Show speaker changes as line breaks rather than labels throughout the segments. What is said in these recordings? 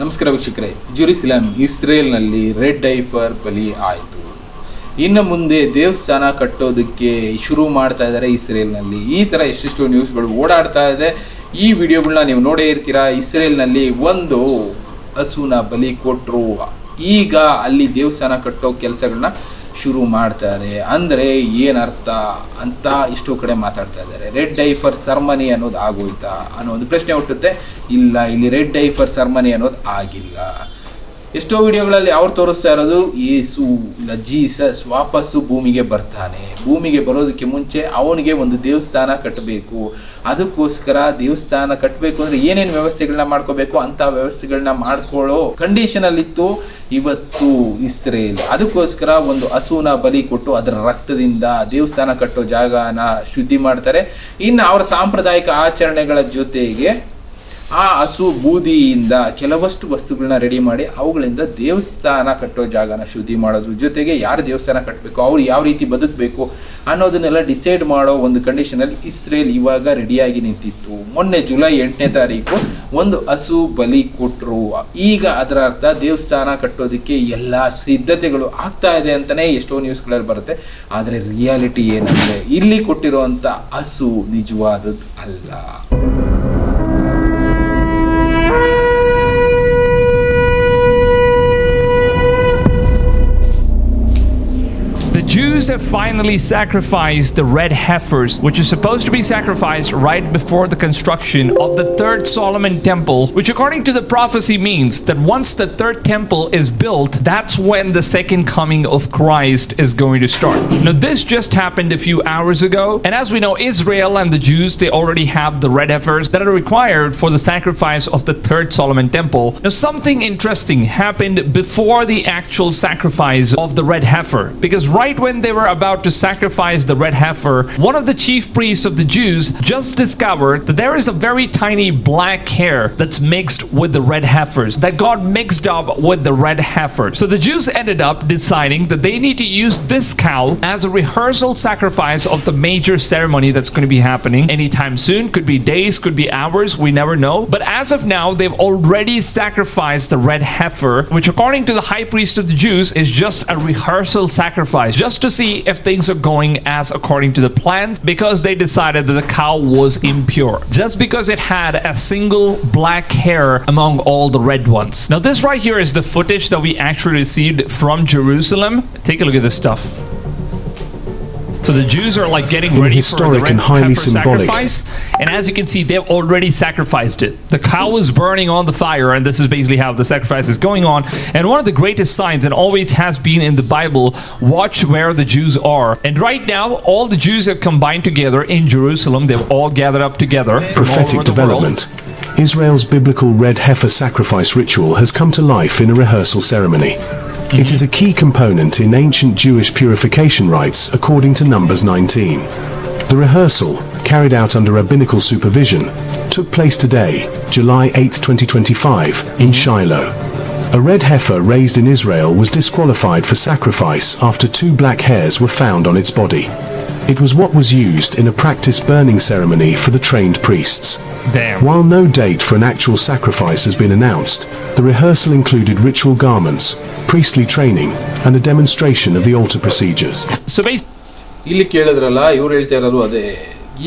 ನಮಸ್ಕಾರ ವೀಕ್ಷಕರೇ ಜುರಿಸಿಲಂ ಇಸ್ರೇಲ್ನಲ್ಲಿ ರೆಡ್ ಡೈಫರ್ ಬಲಿ ಆಯಿತು. ಇನ್ನು ಮುಂದೆ ದೇವಸ್ಥಾನ ಕಟ್ಟೋದಕ್ಕೆ ಶುರು ಮಾಡ್ತಾ ಇದ್ದಾರೆ ಇಸ್ರೇಲ್ನಲ್ಲಿ. ಈ ಥರ ಎಷ್ಟೆಷ್ಟು ನ್ಯೂಸ್ಗಳು ಓಡಾಡ್ತಾ ಇದೆ. ಈ ವಿಡಿಯೋಗಳನ್ನ ನೀವು ನೋಡೇ ಇರ್ತೀರಾ? ಇಸ್ರೇಲ್ನಲ್ಲಿ ಒಂದು ಹಸುನ ಬಲಿ ಕೊಟ್ಟರು ಈಗ ಅಲ್ಲಿ ದೇವಸ್ಥಾನ ಕಟ್ಟೋ ಕೆಲಸಗಳನ್ನ ಶುರು ಮಾಡ್ತಾರೆ. ಅಂದರೆ ಏನರ್ಥ ಅಂತ ಇಷ್ಟು ಕಡೆ ಮಾತಾಡ್ತಾ ಇದ್ದಾರೆ. ರೆಡ್ ಡೈಫರ್ ಸರ್ಮನಿ ಅನ್ನೋದು ಆಗೋಯ್ತಾ ಅನ್ನೋ ಒಂದು ಪ್ರಶ್ನೆ ಹುಟ್ಟುತ್ತೆ. ಇಲ್ಲ, ಇಲ್ಲಿ ರೆಡ್ ಡೈಫರ್ ಸರ್ಮನಿ ಅನ್ನೋದು ಆಗಿಲ್ಲ. ಎಷ್ಟೋ ವಿಡಿಯೋಗಳಲ್ಲಿ ಅವ್ರು ತೋರಿಸ್ತಾ ಇರೋದು, ಯೇಸು ಇಲ್ಲ ಜೀಸಸ್ ವಾಪಸ್ಸು ಭೂಮಿಗೆ ಬರ್ತಾನೆ. ಭೂಮಿಗೆ ಬರೋದಕ್ಕೆ ಮುಂಚೆ ಅವನಿಗೆ ಒಂದು ದೇವಸ್ಥಾನ ಕಟ್ಟಬೇಕು. ಅದಕ್ಕೋಸ್ಕರ ದೇವಸ್ಥಾನ ಕಟ್ಟಬೇಕು ಅಂದ್ರೆ ಏನೇನು ವ್ಯವಸ್ಥೆಗಳನ್ನ ಮಾಡ್ಕೋಬೇಕು ಅಂತ ವ್ಯವಸ್ಥೆಗಳನ್ನ ಮಾಡ್ಕೊಳ್ಳೋ ಕಂಡೀಷನಲ್ಲಿತ್ತು ಇವತ್ತು ಇಸ್ರೇಲ್. ಅದಕ್ಕೋಸ್ಕರ ಒಂದು ಹಸುನ ಬಲಿ ಕೊಟ್ಟು ಅದರ ರಕ್ತದಿಂದ ದೇವಸ್ಥಾನ ಕಟ್ಟೋ ಜಾಗನ ಶುದ್ಧಿ ಮಾಡ್ತಾರೆ. ಇನ್ನು ಅವರ ಸಾಂಪ್ರದಾಯಿಕ ಆಚರಣೆಗಳ ಜೊತೆಗೆ ಆ ಹಸು ಬೂದಿಯಿಂದ ಕೆಲವಷ್ಟು ವಸ್ತುಗಳನ್ನ ರೆಡಿ ಮಾಡಿ ಅವುಗಳಿಂದ ದೇವಸ್ಥಾನ ಕಟ್ಟೋ ಜಾಗನ ಶುದ್ಧಿ ಮಾಡೋದ್ರ ಜೊತೆಗೆ ಯಾರು ದೇವಸ್ಥಾನ ಕಟ್ಟಬೇಕು ಅವ್ರು ಯಾವ ರೀತಿ ಬದುಕಬೇಕು ಅನ್ನೋದನ್ನೆಲ್ಲ ಡಿಸೈಡ್ ಮಾಡೋ ಒಂದು ಕಂಡೀಷನಲ್ಲಿ ಇಸ್ರೇಲ್ ಇವಾಗ ರೆಡಿಯಾಗಿ ನಿಂತಿತ್ತು. ಮೊನ್ನೆ ಜುಲೈ ಎಂಟನೇ ತಾರೀಕು ಒಂದು ಹಸು ಬಲಿ ಕೊಟ್ಟರು ಈಗ ಅದರ ಅರ್ಥ ದೇವಸ್ಥಾನ ಕಟ್ಟೋದಕ್ಕೆ ಎಲ್ಲ ಸಿದ್ಧತೆಗಳು ಆಗ್ತಾ ಇದೆ ಅಂತಲೇ ಎಷ್ಟೋ ನ್ಯೂಸ್ಗಳಲ್ಲಿ ಬರುತ್ತೆ. ಆದರೆ ರಿಯಾಲಿಟಿ ಏನಂದರೆ ಇಲ್ಲಿ ಕೊಟ್ಟಿರುವಂಥ ಹಸು ನಿಜವಾದದ್ದು ಅಲ್ಲ.
Jews have finally sacrificed the red heifers, which is supposed to be sacrificed right before the construction of the third Solomon temple, which, according to the prophecy, means that once the third temple is built, that's when the second coming of Christ is going to start. Now, this just happened a few hours ago, and as we know, Israel and the Jews they already have the red heifers that are required for the sacrifice of the third Solomon temple. Now, something interesting happened before the actual sacrifice of the red heifer, because right when they were about to sacrifice the red heifer, one of the chief priests of the Jews just discovered that there is a very tiny black hair that's mixed with the red heifers, that God mixed up with the red heifer. So the Jews ended up deciding that they need to use this cow as a rehearsal sacrifice of the major ceremony that's going to be happening anytime soon. Could be days, could be hours, we never know. But as of now, they've already sacrificed the red heifer, which according to the high priest of the Jews is just a rehearsal sacrifice, just to see if things are going as according to the plan, because they decided that the cow was impure, just because it had a single black hair among all the red ones. Now, this right here is the footage that we actually received from Jerusalem. Take a look at this stuff. So the Jews are like getting
In
ready for the
historic
red
and highly
heifer
symbolic.
sacrifice, and as you can see, they've already sacrificed it. The cow is burning on the fire, and this is basically how the sacrifice is going on. And one of the greatest signs, and always has been in the Bible, watch where the Jews are. And right now, all the Jews have combined together in Jerusalem. They've all gathered up together.
prophetic
development. world.
Israel's biblical red heifer sacrifice ritual has come to life in a rehearsal ceremony. It is a key component in ancient Jewish purification rites according to Numbers 19. The rehearsal, carried out under rabbinical supervision, took place today, July 8, 2025, in Shiloh. A red heifer raised in Israel was disqualified for sacrifice after two black hairs were found on its body. It was what was used in a practice burning ceremony for the trained priests.
Damn.
While no date for an actual sacrifice has been announced, the rehearsal included ritual garments, priestly training, and a demonstration of the altar procedures.
So basically,
ಇಲ್ಲಿ ಕೇಳಿದ್ರಲ್ಲ ಇವ್ರು ಹೇಳ್ತಾ ಇರೋದು ಅದೇ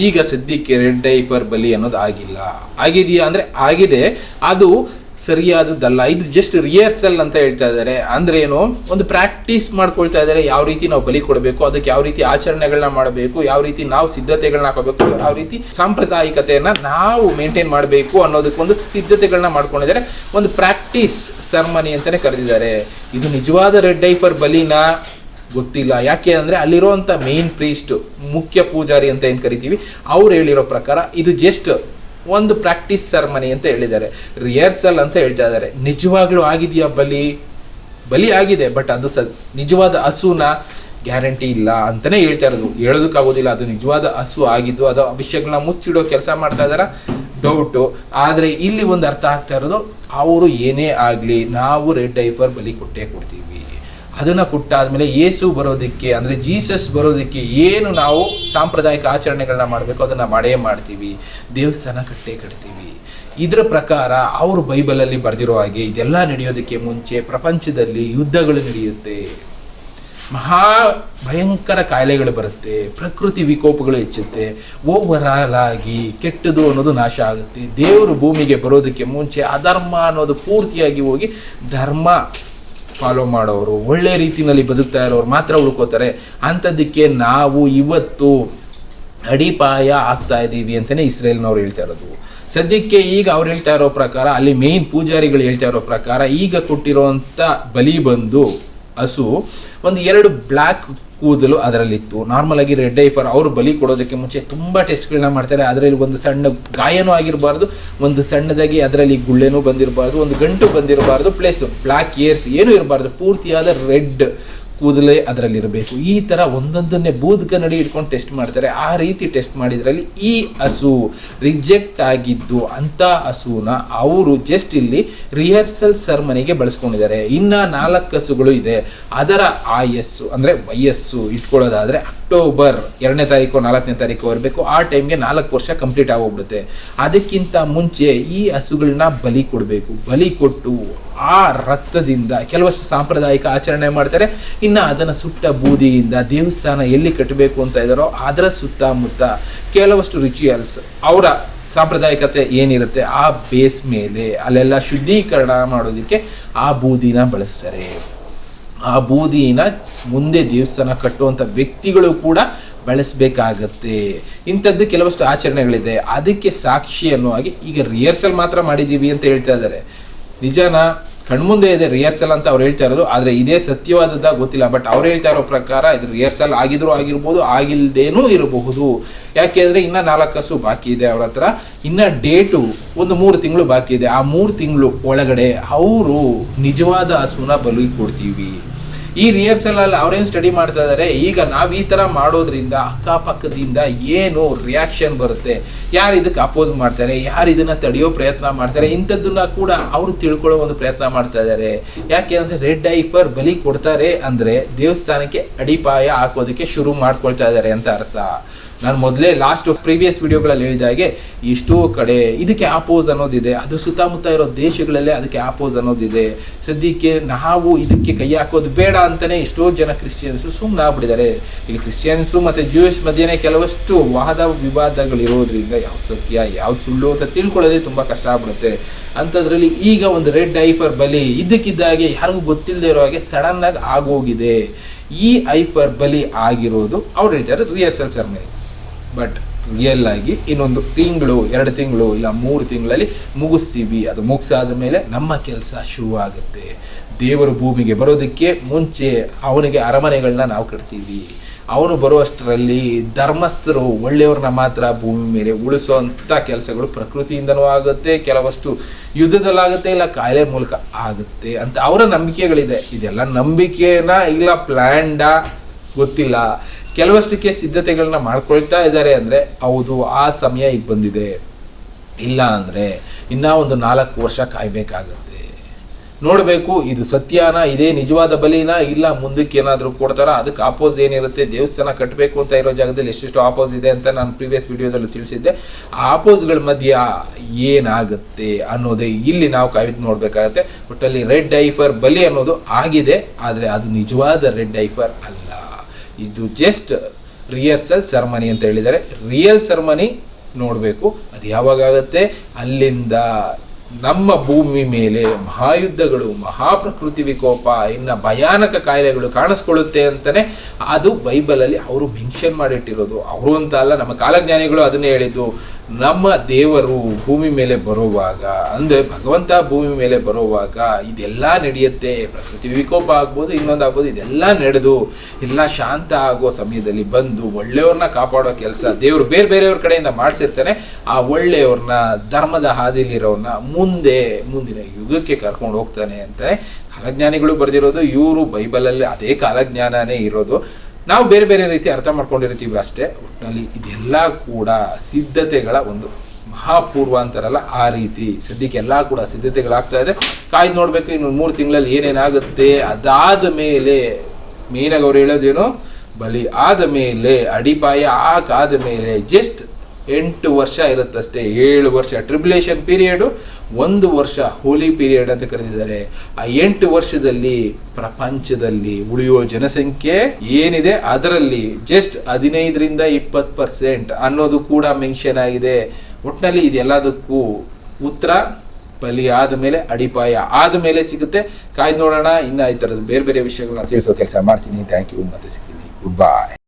ಈಗ ಸದ್ಯಕ್ಕೆ red ಡೈಫರ್ ಬಲಿ ಅನ್ನೋದು ಆಗಿಲ್ಲ ಆಗಿದೆಯಾ ಅಂದ್ರೆ ಆಗಿದೆ ಅದು ಸರಿಯಾದದ್ದಲ್ಲ. ಇದು ಜಸ್ಟ್ ರಿಹರ್ಸಲ್ ಅಂತ ಹೇಳ್ತಾ ಇದ್ದಾರೆ. ಅಂದ್ರೆ ಏನು? ಒಂದು ಪ್ರಾಕ್ಟೀಸ್ ಮಾಡ್ಕೊಳ್ತಾ ಇದ್ದಾರೆ. ಯಾವ ರೀತಿ ನಾವು ಬಲಿ ಕೊಡಬೇಕು, ಅದಕ್ಕೆ ಯಾವ ರೀತಿ ಆಚರಣೆಗಳನ್ನ ಮಾಡಬೇಕು, ಯಾವ ರೀತಿ ನಾವು ಸಿದ್ಧತೆಗಳನ್ನ ಹಾಕಬೇಕು, ಯಾವ ರೀತಿ ಸಾಂಪ್ರದಾಯಿಕತೆಯನ್ನ ನಾವು ಮೇಂಟೈನ್ ಮಾಡಬೇಕು ಅನ್ನೋದಕ್ಕೊಂದು ಸಿದ್ಧತೆಗಳನ್ನ ಮಾಡ್ಕೊಂಡಿದ್ದಾರೆ. ಒಂದು ಪ್ರಾಕ್ಟೀಸ್ ಸರ್ಮನಿ ಅಂತಾನೆ ಕರೆದಿದ್ದಾರೆ. ಇದು ನಿಜವಾದ ರೆಡ್ ಡೈಫರ್ ಬಲಿನ? ಗೊತ್ತಿಲ್ಲ. ಯಾಕೆ ಅಂದರೆ ಅಲ್ಲಿರುವಂಥ ಮೇನ್ ಪ್ರೀಸ್ಟ್ ಮುಖ್ಯ ಪೂಜಾರಿ ಅಂತ ಏನು ಕರಿತೀವಿ? ಅವ್ರು ಹೇಳಿರೋ ಪ್ರಕಾರ ಇದು ಜಸ್ಟ್ ಒಂದು ಪ್ರಾಕ್ಟೀಸ್ ಸೆರೆಮನಿ ಅಂತ ಹೇಳಿದ್ದಾರೆ. ರಿಹರ್ಸಲ್ ಅಂತ ಹೇಳ್ತಾ ಇದ್ದಾರೆ. ನಿಜವಾಗ್ಲೂ ಆಗಿದೆಯಾ ಬಲಿ? ಬಲಿ ಆಗಿದೆ, ಬಟ್ ಅದು ಸ ನಿಜವಾದ ಹಸುನ ಗ್ಯಾರಂಟಿ ಇಲ್ಲ ಅಂತಲೇ ಹೇಳ್ತಾ ಇರೋದು. ಹೇಳೋದಕ್ಕಾಗೋದಿಲ್ಲ, ಅದು ನಿಜವಾದ ಹಸು ಆಗಿದ್ದು ಅದು ವಿಷಯಗಳನ್ನ ಮುಚ್ಚಿಡೋ ಕೆಲಸ ಮಾಡ್ತಾ ಇದ್ದಾರ ಡೌಟು ಆದರೆ ಇಲ್ಲಿ ಒಂದು ಅರ್ಥ ಆಗ್ತಾ ಇರೋದು, ಅವರು ಏನೇ ಆಗಲಿ ನಾವು ರೆಡ್ ಡೈಫರ್ ಬಲಿ ಕೊಟ್ಟೇ ಕೊಡ್ತೀವಿ. ಅದನ್ನು ಕೊಟ್ಟಾದ್ಮೇಲೆ ಏಸು ಬರೋದಕ್ಕೆ, ಅಂದರೆ ಜೀಸಸ್ ಬರೋದಕ್ಕೆ ಏನು ನಾವು ಸಾಂಪ್ರದಾಯಿಕ ಆಚರಣೆಗಳನ್ನ ಮಾಡಬೇಕು, ಅದನ್ನು ಮಾಡೇ ಮಾಡ್ತೀವಿ. ದೇವಸ್ಥಾನ ಕಟ್ಟೇ ಕಟ್ತೀವಿ. ಇದರ ಪ್ರಕಾರ ಅವರು ಬೈಬಲಲ್ಲಿ ಬರೆದಿರೋ ಹಾಗೆ ಇದೆಲ್ಲ ನಡೆಯೋದಕ್ಕೆ ಮುಂಚೆ ಪ್ರಪಂಚದಲ್ಲಿ ಯುದ್ಧಗಳು ನಡೆಯುತ್ತೆ. ಮಹಾ ಭಯಂಕರ ಕಾಯಿಲೆಗಳು ಬರುತ್ತೆ, ಪ್ರಕೃತಿ ವಿಕೋಪಗಳು ಹೆಚ್ಚುತ್ತೆ ಓವರಾಲ್ ಆಗಿ ಕೆಟ್ಟದು ಅನ್ನೋದು ನಾಶ ಆಗುತ್ತೆ. ದೇವರು ಭೂಮಿಗೆ ಬರೋದಕ್ಕೆ ಮುಂಚೆ ಅಧರ್ಮ ಅನ್ನೋದು ಪೂರ್ತಿಯಾಗಿ ಹೋಗಿ ಧರ್ಮ ಫಾಲೋ ಮಾಡೋರು, ಒಳ್ಳೆ ರೀತಿಯಲ್ಲಿ ಬದುಕ್ತಾ ಇರೋರು ಮಾತ್ರ ಉಳ್ಕೋತಾರೆ. ಅಂಥದ್ದಕ್ಕೆ ನಾವು ಇವತ್ತು ಅಡಿಪಾಯ ಆಗ್ತಾ ಇದ್ದೀವಿ ಅಂತಲೇ ಇಸ್ರೇಲ್ನವ್ರು ಹೇಳ್ತಾ ಇರೋದು. ಸದ್ಯಕ್ಕೆ ಈಗ ಅವ್ರು ಹೇಳ್ತಾ ಇರೋ ಪ್ರಕಾರ, ಅಲ್ಲಿ ಮೇನ್ ಪೂಜಾರಿಗಳು ಹೇಳ್ತಾ ಇರೋ ಪ್ರಕಾರ ಈಗ ಕೊಟ್ಟಿರೋ ಬಲಿ ಬಂದು ಹಸು, ಒಂದು ಎರಡು ಬ್ಲ್ಯಾಕ್ ಕೂದಲು ಅದರಲ್ಲಿತ್ತು. ನಾರ್ಮಲ್ ಆಗಿ ರೆಡ್ ಐಫರ್ ಅವರು ಬಲಿ ಕೊಡೋದಕ್ಕೆ ಮುಂಚೆ ತುಂಬ ಟೆಸ್ಟ್ಗಳನ್ನ ಮಾಡ್ತಾರೆ. ಅದರಲ್ಲಿ ಒಂದು ಸಣ್ಣ ಗಾಯನೂ ಆಗಿರಬಾರ್ದು, ಒಂದು ಸಣ್ಣದಾಗಿ ಅದರಲ್ಲಿ ಗುಳ್ಳೆನೂ ಬಂದಿರಬಾರ್ದು, ಒಂದು ಗಂಟು ಬಂದಿರಬಾರ್ದು ಪ್ಲಸ್ ಬ್ಲ್ಯಾಕ್ ಇಯರ್ಸ್ ಏನೂ ಇರಬಾರ್ದು. ಪೂರ್ತಿಯಾದ ರೆಡ್ ಕೂದಲೇ ಅದರಲ್ಲಿರಬೇಕು. ಈ ಥರ ಒಂದೊಂದನ್ನೇ ಬೂದ್ ಕನ್ನಡಿ ಇಟ್ಕೊಂಡು ಟೆಸ್ಟ್ ಮಾಡ್ತಾರೆ. ಆ ರೀತಿ ಟೆಸ್ಟ್ ಮಾಡಿದ್ರಲ್ಲಿ ಈ ಹಸು ರಿಜೆಕ್ಟ್ ಆಗಿದ್ದು ಅಂಥ ಹಸುನ ಅವರು ಜಸ್ಟ್ ಇಲ್ಲಿ ರಿಹರ್ಸಲ್ ಸರ್ಮನಿಗೆ ಬಳಸ್ಕೊಂಡಿದ್ದಾರೆ. ಇನ್ನು ನಾಲ್ಕು ಹಸುಗಳು ಇದೆ. ಅದರ ಆಯಸ್ಸು ಅಂದರೆ ವಯಸ್ಸು ಇಟ್ಕೊಳ್ಳೋದಾದರೆ ಅಕ್ಟೋಬರ್ ಎರಡನೇ ತಾರೀಕು, ನಾಲ್ಕನೇ ತಾರೀಕು ಬರಬೇಕು. ಆ ಟೈಮ್ಗೆ ನಾಲ್ಕು ವರ್ಷ ಕಂಪ್ಲೀಟ್ ಆಗೋಗ್ಬಿಡುತ್ತೆ. ಅದಕ್ಕಿಂತ ಮುಂಚೆ ಈ ಹಸುಗಳನ್ನ ಬಲಿ ಕೊಡಬೇಕು. ಬಲಿ ಕೊಟ್ಟು ಆ ರಕ್ತದಿಂದ ಕೆಲವಷ್ಟು ಸಾಂಪ್ರದಾಯಿಕ ಆಚರಣೆ ಮಾಡ್ತಾರೆ. ಇನ್ನು ಅದನ್ನು ಸುಟ್ಟ ಬೂದಿಯಿಂದ ದೇವಸ್ಥಾನ ಎಲ್ಲಿ ಕಟ್ಟಬೇಕು ಅಂತ ಇದ್ದಾರೋ ಅದರ ಸುತ್ತಮುತ್ತ ಕೆಲವಷ್ಟು ರಿಚುಯಲ್ಸ್, ಅವರ ಸಾಂಪ್ರದಾಯಿಕತೆ ಏನಿರುತ್ತೆ ಆ ಬೇಸ್ ಮೇಲೆ, ಅಲ್ಲೆಲ್ಲ ಶುದ್ಧೀಕರಣ ಮಾಡೋದಕ್ಕೆ ಆ ಬೂದಿನ ಬಳಸ್ತಾರೆ. ಆ ಬೂದಿನ ಮುಂದೆ ದೇವಸ್ಥಾನ ಕಟ್ಟುವಂಥ ವ್ಯಕ್ತಿಗಳು ಕೂಡ ಬಳಸಬೇಕಾಗತ್ತೆ. ಇಂಥದ್ದು ಕೆಲವಷ್ಟು ಆಚರಣೆಗಳಿದೆ. ಅದಕ್ಕೆ ಸಾಕ್ಷಿ ಅನ್ನುವಾಗಿ ಈಗ ರಿಹರ್ಸಲ್ ಮಾತ್ರ ಮಾಡಿದ್ದೀವಿ ಅಂತ ಹೇಳ್ತಾ ಇದ್ದಾರೆ. ನಿಜಾನ? ಕಣ್ಮುಂದೆ ಇದೆ ರಿಹರ್ಸಲ್ ಅಂತ ಅವ್ರು ಹೇಳ್ತಾ ಇರೋದು, ಆದರೆ ಇದೇ ಸತ್ಯವಾದದ್ದ ಗೊತ್ತಿಲ್ಲ. ಬಟ್ ಅವ್ರು ಹೇಳ್ತಾ ಇರೋ ಪ್ರಕಾರ ಇದು ರಿಹರ್ಸಲ್ ಆಗಿದ್ರು ಆಗಿರ್ಬೋದು ಆಗಿಲ್ಲದೇನೂ ಇರಬಹುದು. ಯಾಕೆಂದರೆ ಇನ್ನೂ ನಾಲ್ಕು ಹಸು ಬಾಕಿ ಇದೆ ಅವ್ರ ಹತ್ರ. ಇನ್ನು ಡೇಟು ಒಂದು ಮೂರು ತಿಂಗಳು ಬಾಕಿ ಇದೆ. ಆ ಮೂರು ತಿಂಗಳು ಒಳಗಡೆ ಅವರು ನಿಜವಾದ ಹಸುನ ಬಲಿ ಕೊಡ್ತೀವಿ. ಈ ರಿಹರ್ಸಲ್ ಅಲ್ಲಿ ಅವ್ರೇನು ಸ್ಟಡಿ ಮಾಡ್ತಾ ಇದ್ದಾರೆ ಈಗ ನಾವು ಈ ಥರ ಮಾಡೋದ್ರಿಂದ ಅಕ್ಕಪಕ್ಕದಿಂದ ಏನು ರಿಯಾಕ್ಷನ್ ಬರುತ್ತೆ? ಯಾರು ಇದಕ್ಕೆ ಅಪೋಸ್ ಮಾಡ್ತಾರೆ? ಯಾರು ಇದನ್ನ ತಡೆಯೋ ಪ್ರಯತ್ನ ಮಾಡ್ತಾರೆ? ಇಂಥದ್ದನ್ನ ಕೂಡ ಅವರು ತಿಳ್ಕೊಳ್ಳೋ ಒಂದು ಪ್ರಯತ್ನ ಮಾಡ್ತಾ ಇದ್ದಾರೆ ಯಾಕೆ ಅಂದರೆ ರೆಡ್ ಐಫರ್ ಬಲಿ ಕೊಡ್ತಾರೆ ಅಂದರೆ ದೇವಸ್ಥಾನಕ್ಕೆ ಅಡಿಪಾಯ ಹಾಕೋದಕ್ಕೆ ಶುರು ಮಾಡ್ಕೊಳ್ತಾ ಇದ್ದಾರೆ ಅಂತ ಅರ್ಥ. ನಾನು ಮೊದಲೇ ಲಾಸ್ಟ್ ಪ್ರೀವಿಯಸ್ ವಿಡಿಯೋಗಳಲ್ಲಿ ಹೇಳಿದ ಹಾಗೆ ಎಷ್ಟೋ ಕಡೆ ಇದಕ್ಕೆ ಆಪೋಸ್ ಅನ್ನೋದಿದೆ, ಅದು ಸುತ್ತಮುತ್ತ ಇರೋ ದೇಶಗಳಲ್ಲೇ ಅದಕ್ಕೆ ಆಪೋಸ್ ಅನ್ನೋದಿದೆ. ಸದ್ಯಕ್ಕೆ ನಾವು ಇದಕ್ಕೆ ಕೈ ಹಾಕೋದು ಬೇಡ ಅಂತಲೇ ಎಷ್ಟೋ ಜನ ಕ್ರಿಶ್ಚಿಯನ್ಸು ಸುಮ್ಮನೆ ಆಗ್ಬಿಟ್ಟಿದ್ದಾರೆ. ಇಲ್ಲಿ ಕ್ರಿಶ್ಚಿಯನ್ಸು ಮತ್ತು ಜೂಯಸ್ ಮಧ್ಯೆ ಕೆಲವಷ್ಟು ವಾದ ವಿವಾದಗಳಿರೋದ್ರಿಂದ ಯಾವ್ದು ಸತ್ಯ, ಯಾವ್ದು ಸುಳ್ಳು ಅಂತ ತಿಳ್ಕೊಳ್ಳೋದೇ ತುಂಬ ಕಷ್ಟ ಆಗ್ಬಿಡುತ್ತೆ. ಅಂಥದ್ರಲ್ಲಿ ಈಗ ಒಂದು ರೆಡ್ ಐಫರ್ ಬಲಿ ಇದ್ದಕ್ಕಿದ್ದಾಗೆ ಯಾರಿಗೂ ಗೊತ್ತಿಲ್ಲದೆ ಇರೋ ಹಾಗೆ ಸಡನ್ನಾಗಿ ಆಗೋಗಿದೆ. ಈ ಐಫರ್ ಬಲಿ ಆಗಿರೋದು, ಅವ್ರು ಹೇಳ್ತಾರೆ ರಿಹರ್ಸಲ್ ಸರ್ಮನಿ ಬಟ್ ರಿಯಲ್ ಆಗಿ ಇನ್ನೊಂದು ತಿಂಗಳು, ಎರಡು ತಿಂಗಳು ಇಲ್ಲ ಮೂರು ತಿಂಗಳಲ್ಲಿ ಮುಗಿಸ್ತೀವಿ. ಅದು ಮುಗಿಸಾದ ಮೇಲೆ ನಮ್ಮ ಕೆಲಸ ಶುರುವಾಗುತ್ತೆ. ದೇವರು ಭೂಮಿಗೆ ಬರೋದಕ್ಕೆ ಮುಂಚೆ ಅವನಿಗೆ ಅರಮನೆಗಳನ್ನ ನಾವು ಕಟ್ತೀವಿ. ಅವನು ಬರುವಷ್ಟರಲ್ಲಿ ಧರ್ಮಸ್ಥರು ಒಳ್ಳೆಯವ್ರನ್ನ ಮಾತ್ರ ಭೂಮಿ ಮೇಲೆ ಉಳಿಸುವಂಥ ಕೆಲಸಗಳು ಪ್ರಕೃತಿಯಿಂದನೂ ಆಗುತ್ತೆ, ಕೆಲವಷ್ಟು ಯುದ್ಧದಲ್ಲಾಗುತ್ತೆ ಇಲ್ಲ ಕಾಯಿಲೆ ಮೂಲಕ ಆಗುತ್ತೆ ಅಂತ ಅವರ ನಂಬಿಕೆಗಳಿದೆ. ಇದೆಲ್ಲ ನಂಬಿಕೆನ ಇಲ್ಲ ಪ್ಲ್ಯಾಂಡಾ ಗೊತ್ತಿಲ್ಲ. ಕೆಲವಷ್ಟಕ್ಕೆ ಸಿದ್ಧತೆಗಳನ್ನ ಮಾಡ್ಕೊಳ್ತಾ ಇದ್ದಾರೆ ಅಂದರೆ, ಹೌದು, ಆ ಸಮಯ ಈಗ ಬಂದಿದೆ. ಇಲ್ಲ ಅಂದರೆ ಇನ್ನೂ ಒಂದು ನಾಲ್ಕು ವರ್ಷ ಕಾಯಬೇಕಾಗತ್ತೆ. ನೋಡಬೇಕು, ಇದು ಸತ್ಯಾನ, ಇದೇ ನಿಜವಾದ ಬಲಿನ, ಇಲ್ಲ ಮುಂದಕ್ಕೆ ಏನಾದರೂ ಕೊಡ್ತಾರ? ಅದಕ್ಕೆ ಆಪೋಸ್ ಏನಿರುತ್ತೆ? ದೇವಸ್ಥಾನ ಕಟ್ಟಬೇಕು ಅಂತ ಇರೋ ಜಾಗದಲ್ಲಿ ಎಷ್ಟೆಷ್ಟು ಆಪೋಸ್ ಇದೆ ಅಂತ ನಾನು ಪ್ರೀವಿಯಸ್ ವಿಡಿಯೋದಲ್ಲಿ ತಿಳಿಸಿದ್ದೆ. ಆ ಆಪೋಸ್ಗಳ ಮಧ್ಯ ಏನಾಗುತ್ತೆ ಅನ್ನೋದೇ ಇಲ್ಲಿ ನಾವು ಕಾಯ್ದು ನೋಡಬೇಕಾಗತ್ತೆ. ಒಟ್ಟಲ್ಲಿ ರೆಡ್ ಐಫರ್ ಬಲಿ ಅನ್ನೋದು ಆಗಿದೆ, ಆದರೆ ಅದು ನಿಜವಾದ ರೆಡ್ ಐಫರ್ ಅಲ್ಲ. ಇದು ಜಸ್ಟ್ ರಿಹರ್ಸಲ್ ಸೆರ್ಮನಿ ಅಂತ ಹೇಳಿದ್ದಾರೆ. ರಿಯಲ್ ಸೆರ್ಮನಿ ನೋಡಬೇಕು. ಅದು ಯಾವಾಗ ಆಗುತ್ತೆ? ಅಲ್ಲಿಂದ ನಮ್ಮ ಭೂಮಿ ಮೇಲೆ ಮಹಾಯುದ್ಧಗಳು, ಮಹಾಪ್ರಕೃತಿ ವಿಕೋಪ, ಇನ್ನು ಭಯಾನಕ ಕಾಯಿಲೆಗಳು ಕಾಣಿಸ್ಕೊಳ್ಳುತ್ತೆ ಅಂತಲೇ ಅದು ಬೈಬಲಲ್ಲಿ ಅವರು ಮೆನ್ಷನ್ ಮಾಡಿಟ್ಟಿರೋದು. ಅವರು ಅಂತ ಅಲ್ಲ, ನಮ್ಮ ಕಾಲಜ್ಞಾನಿಗಳು ಅದನ್ನೇ ಹೇಳಿದ್ದು. ನಮ್ಮ ದೇವರು ಭೂಮಿ ಮೇಲೆ ಬರುವಾಗ, ಅಂದರೆ ಭಗವಂತ ಭೂಮಿ ಮೇಲೆ ಬರುವಾಗ ಇದೆಲ್ಲ ನಡೆಯುತ್ತೆ. ಪ್ರಕೃತಿ ವಿಕೋಪ ಆಗ್ಬೋದು, ಇನ್ನೊಂದು ಆಗ್ಬೋದು, ಇದೆಲ್ಲ ನಡೆದು, ಎಲ್ಲ ಶಾಂತ ಆಗೋ ಸಮಯದಲ್ಲಿ ಬಂದು ಒಳ್ಳೆಯವ್ರನ್ನ ಕಾಪಾಡೋ ಕೆಲಸ ದೇವರು ಬೇರೆ ಬೇರೆಯವ್ರ ಕಡೆಯಿಂದ ಮಾಡಿಸಿರ್ತಾನೆ. ಆ ಒಳ್ಳೆಯವ್ರನ್ನ, ಧರ್ಮದ ಹಾದಿಲಿರೋನ್ನ ಮುಂದೆ, ಮುಂದಿನ ಯುಗಕ್ಕೆ ಕರ್ಕೊಂಡು ಹೋಗ್ತಾನೆ ಅಂತ ಕಾಲಜ್ಞಾನಿಗಳು ಬರೆದಿರೋದು, ಇವರು ಬೈಬಲಲ್ಲಿ ಅದೇ ಕಾಲಜ್ಞಾನನೇ ಇರೋದು. ನಾವು ಬೇರೆ ಬೇರೆ ರೀತಿ ಅರ್ಥ ಮಾಡ್ಕೊಂಡಿರ್ತೀವಿ ಅಷ್ಟೇ. ಒಟ್ಟಿನಲ್ಲಿ ಇದೆಲ್ಲ ಕೂಡ ಸಿದ್ಧತೆಗಳ ಒಂದು ಮಹಾಪೂರ್ವ ಅಂತಾರಲ್ಲ ಆ ರೀತಿ. ಸದ್ಯಕ್ಕೆ ಎಲ್ಲ ಕೂಡ ಸಿದ್ಧತೆಗಳಾಗ್ತಾ ಇದೆ. ಕಾಯ್ದು ನೋಡಬೇಕು, ಇನ್ನು ಮೂರು ತಿಂಗಳಲ್ಲಿ ಏನೇನಾಗುತ್ತೆ. ಅದಾದ ಮೇಲೆ, ಮೇನಾಗಿ ಅವ್ರು ಹೇಳೋದೇನು? ಬಲಿ ಆದ ಮೇಲೆ, ಅಡಿಪಾಯ ಹಾಕಾದ ಮೇಲೆ ಜಸ್ಟ್ ಎಂಟು ವರ್ಷ ಇರುತ್ತಷ್ಟೇ, ಏಳು ವರ್ಷ. ಟ್ರಿಬ್ಯುಲೇಷನ್ ಪೀರಿಯಡು ಒಂದು ವರ್ಷ ಹೋಲಿ ಪೀರಿಯಡ್ ಅಂತ ಕರೆದಿದ್ದಾರೆ. ಆ ಎಂಟು ವರ್ಷದಲ್ಲಿ ಪ್ರಪಂಚದಲ್ಲಿ ಉಳಿಯೋ ಜನಸಂಖ್ಯೆ ಏನಿದೆ? ಅದರಲ್ಲಿ ಜಸ್ಟ್ ಹದಿನೈದರಿಂದ ಇಪ್ಪತ್ತು ಪರ್ಸೆಂಟ್ ಅನ್ನೋದು ಕೂಡ ಮೆನ್ಷನ್ ಆಗಿದೆ. ಒಟ್ಟಿನಲ್ಲಿ ಇದೆಲ್ಲದಕ್ಕೂ ಉತ್ತರ, ಬಲಿ ಆದ ಮೇಲೆ ಅಡಿಪಾಯ. ಆದ ಮೇಲೆ ಸಿಗುತ್ತೆ. ಕಾಯ್ದು ನೋಡೋಣ. ಇನ್ನು ಈ ಥರದ ಬೇರೆ ಬೇರೆ ವಿಷಯಗಳನ್ನ ತಿಳಿಸೋ ಕೆಲಸ ಮಾಡ್ತೀನಿ. ಥ್ಯಾಂಕ್ ಯು ಮತ್ತೆ ಸಿಗ್ತೀನಿ. ಗುಡ್ ಬಾಯ್